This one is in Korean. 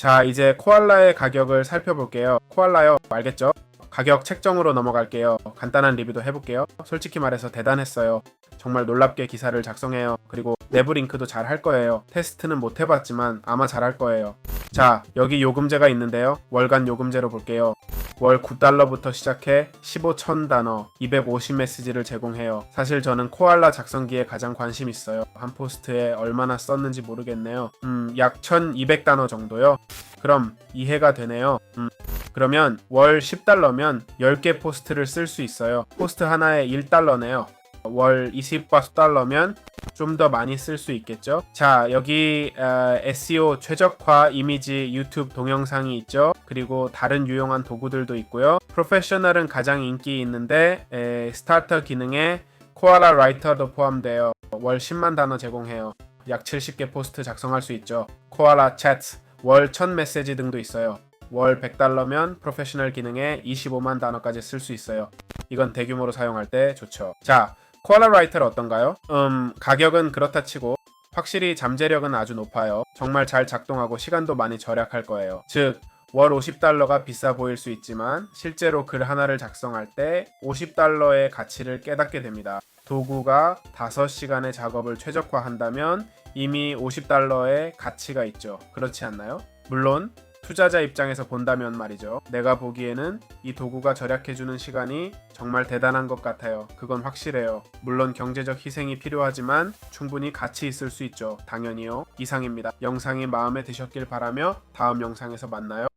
자, 이제 코알라의 가격을 살펴볼게요. 코알라요, 알겠죠? 가격 책정으로 넘어갈게요. 간단한 리뷰도 해볼게요. 솔직히 말해서 대단했어요. 정말 놀랍게 기사를 작성해요. 그리고 내부 링크도 잘 할 거예요. 테스트는 못 해봤지만 아마 잘 할 거예요. 자, 여기 요금제가 있는데요. 월간 요금제로 볼게요. 월 9달러부터 시작해 15,000단어, 250메시지를 제공해요. 사실 저는 코알라 작성기에 가장 관심 있어요. 한 포스트에 얼마나 썼는지 모르겠네요. 음, 약 1,200단어 정도요. 그럼 이해가 되네요. 음, 그러면 월 10달러면 10개 포스트를 쓸 수 있어요. 포스트 하나에 1달러네요. 월 20달러면 좀 더 많이 쓸 수 있겠죠. 자, 여기 어, SEO 최적화 이미지 유튜브 동영상이 있죠. 그리고 다른 유용한 도구들도 있고요. 프로페셔널은 가장 인기 있는데 에, 스타터 기능에 코알라 라이터도 포함되어 월 10만 단어 제공해요. 약 70개 포스트 작성할 수 있죠. 코알라 채트 월 1000 메시지 등도 있어요. 월 100달러면 프로페셔널 기능에 25만 단어까지 쓸 수 있어요. 이건 대규모로 사용할 때 좋죠. 자, 코알라 라이터는 어떤가요? 음, 가격은 그렇다 치고 확실히 잠재력은 아주 높아요. 정말 잘 작동하고 시간도 많이 절약할 거예요. 즉, 월 50달러가 비싸 보일 수 있지만 실제로 글 하나를 작성할 때 50달러의 가치를 깨닫게 됩니다. 도구가 5시간의 작업을 최적화한다면 이미 50달러의 가치가 있죠. 그렇지 않나요? 물론 투자자 입장에서 본다면 말이죠. 내가 보기에는 이 도구가 절약해주는 시간이 정말 대단한 것 같아요. 그건 확실해요. 물론 경제적 희생이 필요하지만 충분히 가치 있을 수 있죠. 당연히요. 이상입니다. 영상이 마음에 드셨길 바라며 다음 영상에서 만나요.